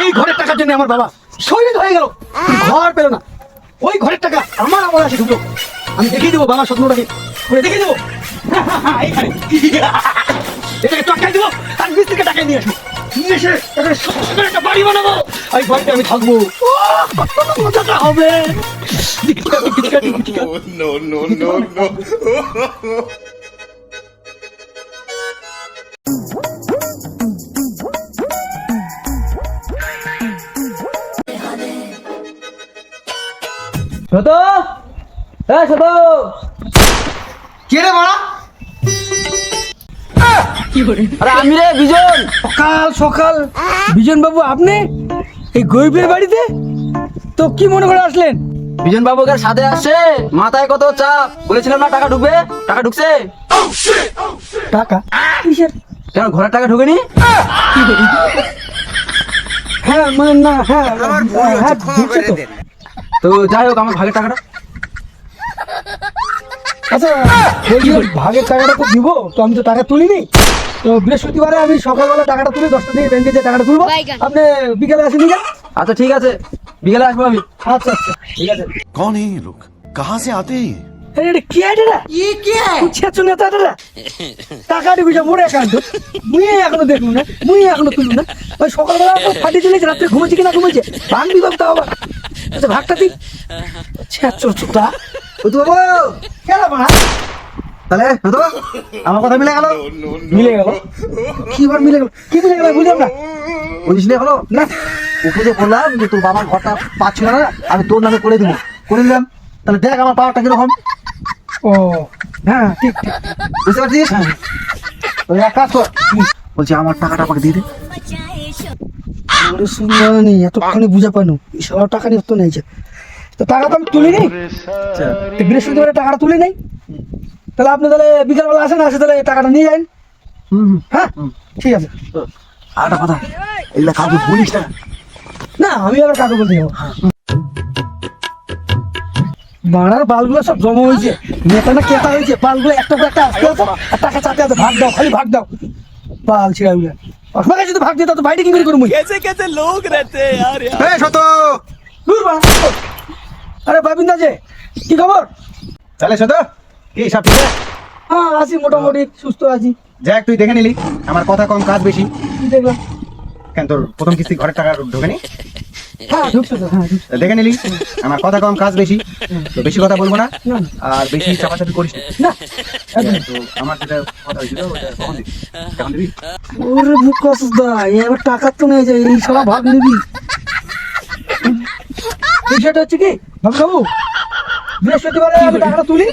এই ঘরের টাকার জন্য আমার বাবা শহীদ হয়ে গেল। ঘর পেল না। ওই ঘরের টাকা আমার আমার আছে ঢুকলো। আমি দেখিয়ে দেবো বাবার স্বপ্নটাকে। করে দেখিয়ে দেবো? এইখানে। এটাকে টাকায় দেবো আর নিয়ে আসব। নিয়ে এসে একটা বাড়ি বানাবো। এই বাড়িতে আমি থাকব। কত মজাটা হবে। no, no, no, no. ছোট এ ছোট কে রে বাড়া আরে আমি রে বিজন! সকাল সকাল। বিজন বাবু আপনি? এই গরিবের বাড়িতে? তো কি মনে করে আসলেন? বিজন বাবুকে সাথে আসছে। মাথায় কত চাপ। বলেছিলাম না টাকা ঢুকবে? টাকা ঢুকছে? টাকা? কিসের? কেন ঘরের টাকা ঢোকেনি? হ্যাঁ না হ্যাঁ, হ্যাঁ, হ্যাঁ তো। যাই হোক আমার ভাগের টাকাটা। আচ্ছা ভাগের টাকাটা তো দিব তো আমি তো টাকা তুলিনি। তো বৃহস্পতিবারে আমি সকালবেলা টাকাটা তুলি দশটা থেকে ব্যাংকে যে টাকাটা তুলবো। আপনি বিকেলে আসেনি কেন? আচ্ছা ঠিক আছে। বিকেলে আসব আমি। আচ্ছা আচ্ছা। ঠিক আছে কোন এই লোক কাহা সে আতে আরে এটা কি আইডিয়া ই কি? কুচ্ছা নেতা এটা টাকা দিবি যা মোরে একান্ত মুই এখনও দেখলু না মুই এখনও তুলু না। ওই সকালবেলা তো ফাটি কিনা ভাঙবি বাবু আচ্ছা ভাগটা দিই ছেচর চুটা ও তো বাবু কেন বাড়া তাহলে তো আমার কথা মিলে গেল? মিলে গেল? কি বার মিলে গেল? কি মিলে গেল বুঝলাম না। বুঝিস না হলো না। ওকে যে বললাম যে তোর বাবার ঘরটা পাচ্ছিল না আমি তোর নামে করে দিব। করে দিলাম। তাহলে দেখ আমার পাওয়ারটা কীরকম। ও হ্যাঁ ঠিক ঠিক বুঝতে পারছিস? ওই এক কাজ কর। বলছি আমার টাকাটা আমাকে দিয়ে দে। ওরে সুন্দর নেই এতক্ষণে বুঝা পানো এই সব টাকা নিয়ে তো নেই তো টাকা তো আমি তুলি নি বৃহস্পতিবারে টাকাটা তুলি নেই। তাহলে আপনি তাহলে বিকালবেলা আসেন আসে তাহলে টাকাটা নিয়ে যান। হ্যাঁ? ঠিক আছে। কথা এগুলা কাউকে বলিস না। না আমি আবার কাকে বলতে যাব। মারার বালগুলো সব জমা হয়েছে। নেতা না কেতা হয়েছে। বালগুলো একটা করে একটা আসতে আছে আর টাকা চাতে আছে ভাগ দাও খালি ভাগ দাও। বাল ছিড়াগুলো আপনার কাছে তো ভাগ দিতে তো বাইরে কি করে করব কেসে কেসে লোক রেতে আরে এই শত! দূর আরে বাবিন্দা যে কি খবর? তাহলে শত কি সব ঠিক আছে? হ্যাঁ আছি মোটামুটি সুস্থ আছি। যাক তুই দেখে নিলি। আমার কথা কম কাজ বেশি। দেখলাম? কেন তোর প্রথম কিস্তি ঘরের টাকা ঢোকেনি? হ্যাঁ হ্যাঁ দেখে নিলি? আমার কথা কম কাজ বেশি। তো বেশি কথা বলব না আর বেশি চাপাচাপি করিস না। তো আমার যেটা কথা হয়েছিল ওটা কখন দিবি? কেমন দিবি? ওরে মুখ দা এবার টাকা তো নেই যায় এই সারা ভাগ নিবি। বিষয়টা হচ্ছে কি? বাবু বৃহস্পতিবারে আমি টাকাটা তুলি।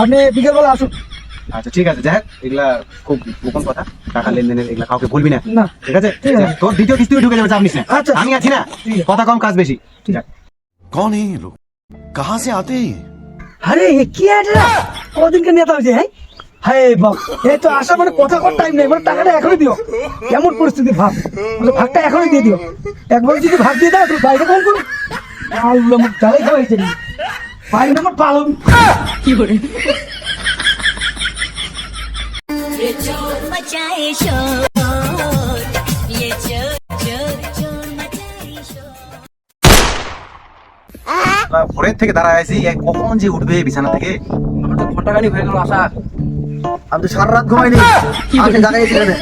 আপনি বিকেলবেলা আসুন। আচ্ছা ঠিক আছে যাই এগুলা খুব গোপন কথা। টাকা লেনদেনের এগুলা কাউকে বলবি না। ঠিক আছে? তোর দ্বিতীয় কিস্তিও ঢুকে যাবে চাপ নিস না। আচ্ছা। আমি আছি না। কথা কম কাজ বেশি। ঠিক আছে কাহা সে আতে? আরে এ কি এটা নেতা হ্যাঁ? হায় বাপ এই তো আসা মানে কথা কর টাইম নেই মানে টাকাটা এখনই দিও। কেমন পরিস্থিতি ভাব? ভাগটা এখনই দিয়ে দিও। একবার যদি ভাগ দিয়ে দাও তো বাইরে কম করো। আল্লাহ মুখ পালন। কি করে? मचाए शोर ये चोर चोर चोर मचाए शोर আমরা ভোরের থেকে দাঁড়ায় আছি এক কখন যে উঠবে বিছানা থেকে আমার তো ঘন্টাখানি হয়ে গেল আসা আমি তো সারা রাত ঘুমাইনি আগে জানাইছি এখানে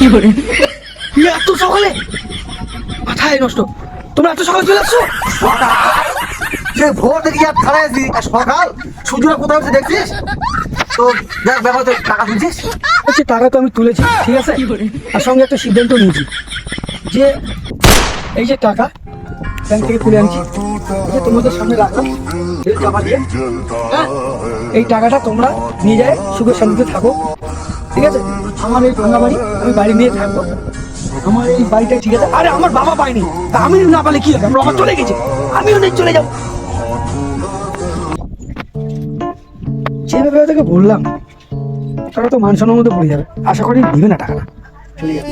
ইয়ে, এত সকালে মাথায় নষ্ট। তোমরা এত সকালে চলে আসছো? সে ভোর থেকে আর খাড়াই আছি আর সকাল? সূর্যটা কোথায় হচ্ছে দেখছিস? তো দেখ ব্যাপার তো টাকা হচ্ছে টাকা তো আমি তুলেছি ঠিক আছে? আর সঙ্গে একটা সিদ্ধান্ত নিয়েছি যে এই যে টাকা ব্যাংক থেকে তুলে আনছি যে তোমাদের সামনে রাখলাম এই জমা দিয়ে হ্যাঁ? এই টাকাটা তোমরা নিয়ে যায় সুখের শান্তিতে থাকো। ঠিক আছে? আমার এই ভাঙা বাড়ি আমি বাড়ি নিয়ে থাকব। আমার এই বাড়িটা ঠিক আছে। আরে, আমার বাবা পায়নি। তা আমি না পালে কি হবে? আমার চলে গেছে। আমি নেই, চলে যাব। যেভাবে ওদেরকে বললাম টাকা তো মান সম্মানের মধ্যে পড়ে যাবে। আশা করি দিবে না টাকাটা। চলে যাবে।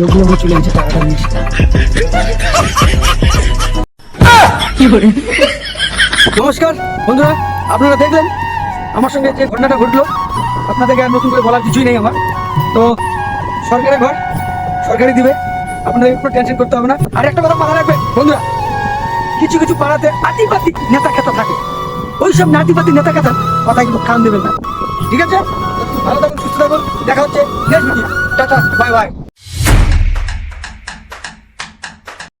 লোকগুলো চলে গেছে, টাকাটা নিয়েছে। নমস্কার, বন্ধুরা, আপনারা দেখলেন? আমার সঙ্গে যে ঘটনাটা ঘটলো, আপনাদেরকে আর নতুন করে বলার কিছুই নেই আমার। তো, সরকারের ঘর সরকারি দিবে। আপনাদের কোনো টেনশন করতে হবে না। আর একটা কথা মাথা রাখবে বন্ধুরা, কিছু কিছু পাড়াতে আতিপাতি নেতা খেতা থাকে। ওই ওইসব নাতিপাতি নেতা খেতা কথা কিন্তু কান দেবেন না। ঠিক আছে? ভালো থাকুন, সুস্থ থাকুন। দেখা হচ্ছে টাটা বাই বাই